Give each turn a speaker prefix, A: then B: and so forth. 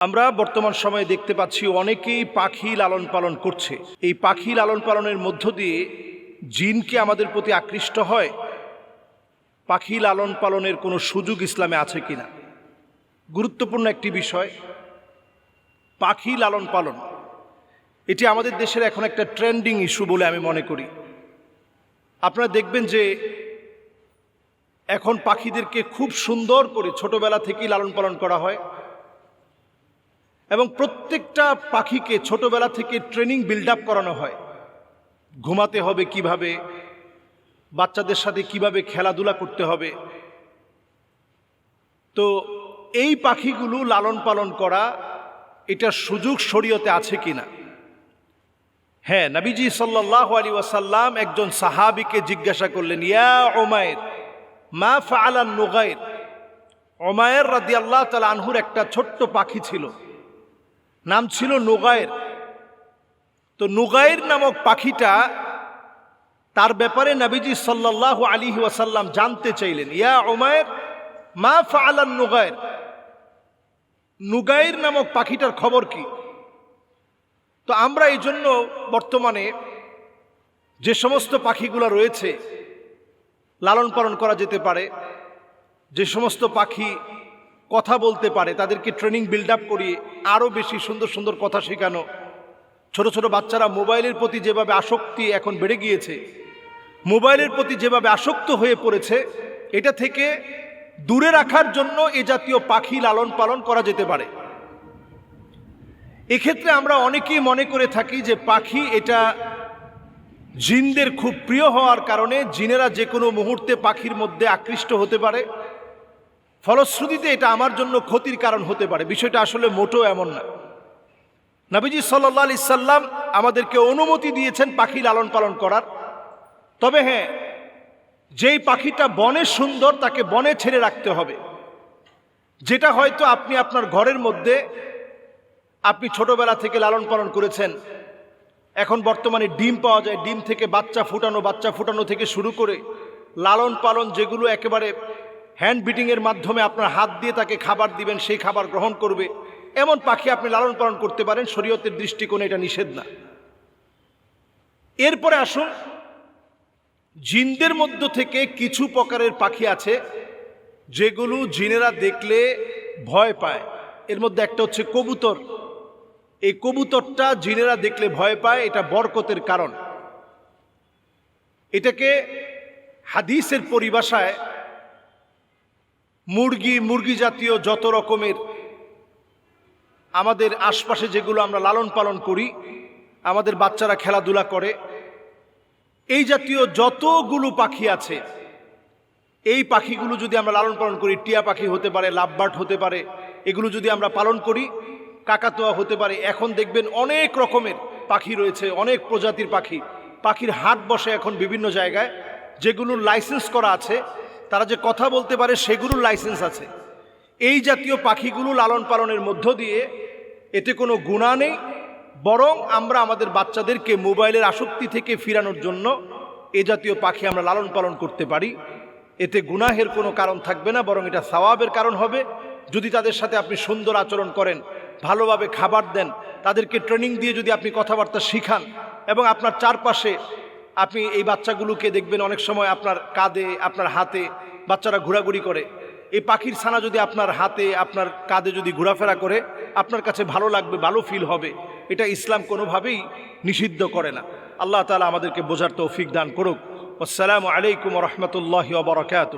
A: আমরা বর্তমান সময়ে দেখতে পাচ্ছি অনেকেই পাখি লালন পালন করছে। এই পাখি লালন পালনের মধ্য দিয়ে জিনকে আমাদের প্রতি আকৃষ্ট হয়। পাখি লালন পালনের কোনো সুযোগ ইসলামে আছে কিনা? গুরুত্বপূর্ণ একটি বিষয়, পাখি লালন পালন। এটি আমাদের দেশের এখন একটা ট্রেন্ডিং ইস্যু বলে আমি মনে করি। আপনারা দেখবেন যে এখন পাখিদেরকে খুব সুন্দর করে ছোটবেলা থেকেই লালন পালন করা হয়। এবং প্রত্যেকটা পাখিকে ছোটবেলা থেকে ট্রেনিং বিল্ড আপ করানো হয়। ঘুমাতে হবে কীভাবে? বাচ্চাদের সাথে কীভাবে খেলাধুলা করতে হবে? তো এই পাখিগুলো লালন পালন করা এটা সুযোগ শরীয়তে আছে কিনা? হ্যাঁ নবীজি সাল্লাহ আলী ওয়াসাল্লাম একজন সাহাবিকে জিজ্ঞাসা করলেন, ইয়া ওমায়ের মা ফালান নোগায়ের ওমায়ের রাদি আল্লাহ তালা আনহুর একটা ছোট্ট পাখি ছিল। নাম ছিল নোগায়ের তো নোগায়ের নামক পাখিটা তার ব্যাপারে নবীজি সাল্লাহ আলী ওয়াসাল্লাম জানতে চাইলেন, ইয়া ওমায়ের মা ফালান নোগায়ের নুগাইর নামক পাখিটার খবর কি? তো আমরা এই জন্য বর্তমানে যে সমস্ত পাখিগুলো রয়েছে, লালন পালন করা যেতে পারে, যে সমস্ত পাখি কথা বলতে পারে, তাদেরকে ট্রেনিং বিল্ড আপ করিয়ে আরও বেশি সুন্দর সুন্দর কথা শেখানো। ছোট ছোট বাচ্চারা মোবাইলের প্রতি যেভাবে আসক্তি এখন বেড়ে গিয়েছে, মোবাইলের প্রতি যেভাবে আসক্ত হয়ে পড়েছে, এটা থেকে দূরে রাখার জন্য এ জাতীয় পাখি লালন পালন করা যেতে পারে। এক্ষেত্রে আমরা অনেকেই মনে করে থাকি যে পাখি এটা জিনদের খুব প্রিয় হওয়ার কারণে জিনেরা যে কোনো মুহূর্তে পাখির মধ্যে আকৃষ্ট হতে পারে। ফলশ্রুতিতে এটা আমার জন্য ক্ষতির কারণ হতে পারে। বিষয়টা আসলে মোটেও এমন না। নবীজি সাল্লা আলি সাল্লাম আমাদেরকে অনুমতি দিয়েছেন পাখি লালন পালন করার। তবে হ্যাঁ যেই পাখিটা বনে সুন্দর, তাকে বনে ছেড়ে রাখতে হবে। যেটা হয়তো আপনি আপনার ঘরের মধ্যে আপনি ছোটবেলা থেকে লালন পালন করেছেন। এখন বর্তমানে ডিম পাওয়া যায়, ডিম থেকে বাচ্চা ফুটানো বাচ্চা ফুটানো থেকে শুরু করে লালন পালন যেগুলো একেবারে হ্যান্ড বিটিংয়ের মাধ্যমে আপনার হাত দিয়ে তাকে খাবার দিবেন, সেই খাবার গ্রহণ করবে। এমন পাখি আপনি লালন পালন করতে পারেন, শরীয়তের দৃষ্টিকোণে এটা নিষেধ না। এরপরে আসুন, জিনদের মধ্য থেকে কিছু প্রকারের পাখি আছে, যেগুলো জিনেরা দেখলে ভয় পায়। এর মধ্যে একটা হচ্ছে কবুতর। এই কবুতরটা জিনেরা দেখলে ভয় পায়, এটা বরকতের কারণ। এটাকে হাদিসের পরিভাষায় মুরগি মুরগি জাতীয় যত রকমের আমাদের আশপাশে যেগুলো আমরা লালন পালন করি, আমাদের বাচ্চারা খেলাধুলা করে, এই জাতীয় যতগুলো পাখি আছে, এই পাখিগুলো যদি আমরা লালন পালন করি, টিয়া পাখি হতে পারে, লাভবার্ড হতে পারে, এগুলো যদি আমরা পালন করি, কাকাতোয়া হতে পারে, এখন দেখবেন অনেক রকমের পাখি রয়েছে, অনেক প্রজাতির পাখি। পাখির হাট বসে এখন বিভিন্ন জায়গায় যেগুলোর লাইসেন্স করা আছে তারা যে কথা বলতে পারে সেগুলোর লাইসেন্স আছে। এই জাতীয় পাখিগুলো লালন পালনের মধ্য দিয়ে এতে কোনো গুণা নেই, বরং আমরা আমাদের বাচ্চাদেরকে মোবাইলের আসক্তি থেকে ফিরানোর জন্য এ জাতীয় পাখি আমরা লালন পালন করতে পারি। এতে গুনাহের কোনো কারণ থাকবে না, বরং এটা সওয়াবের কারণ হবে। যদি তাদের সাথে আপনি সুন্দর আচরণ করেন, ভালোভাবে খাবার দেন, তাদেরকে ট্রেনিং দিয়ে যদি আপনি কথাবার্তা শিখান এবং আপনার চারপাশে আপনি এই বাচ্চাগুলোকে দেখবেন অনেক সময় আপনার কাঁধে, আপনার হাতে বাচ্চারা ঘোরাঘুরি করে। এই পাখির ছানা যদি আপনার হাতে, আপনার কাঁধে যদি ঘোরাফেরা করে, আপনার কাছে ভালো লাগবে, ভালো ফিল হবে। এটা ইসলাম কোনোভাবেই নিষিদ্ধ করে না। আল্লাহ তালা আমাদেরকে বোঝার তৌফিক দান করুক। আসসালামু আলাইকুম রহমতুল্লাহ বরকাত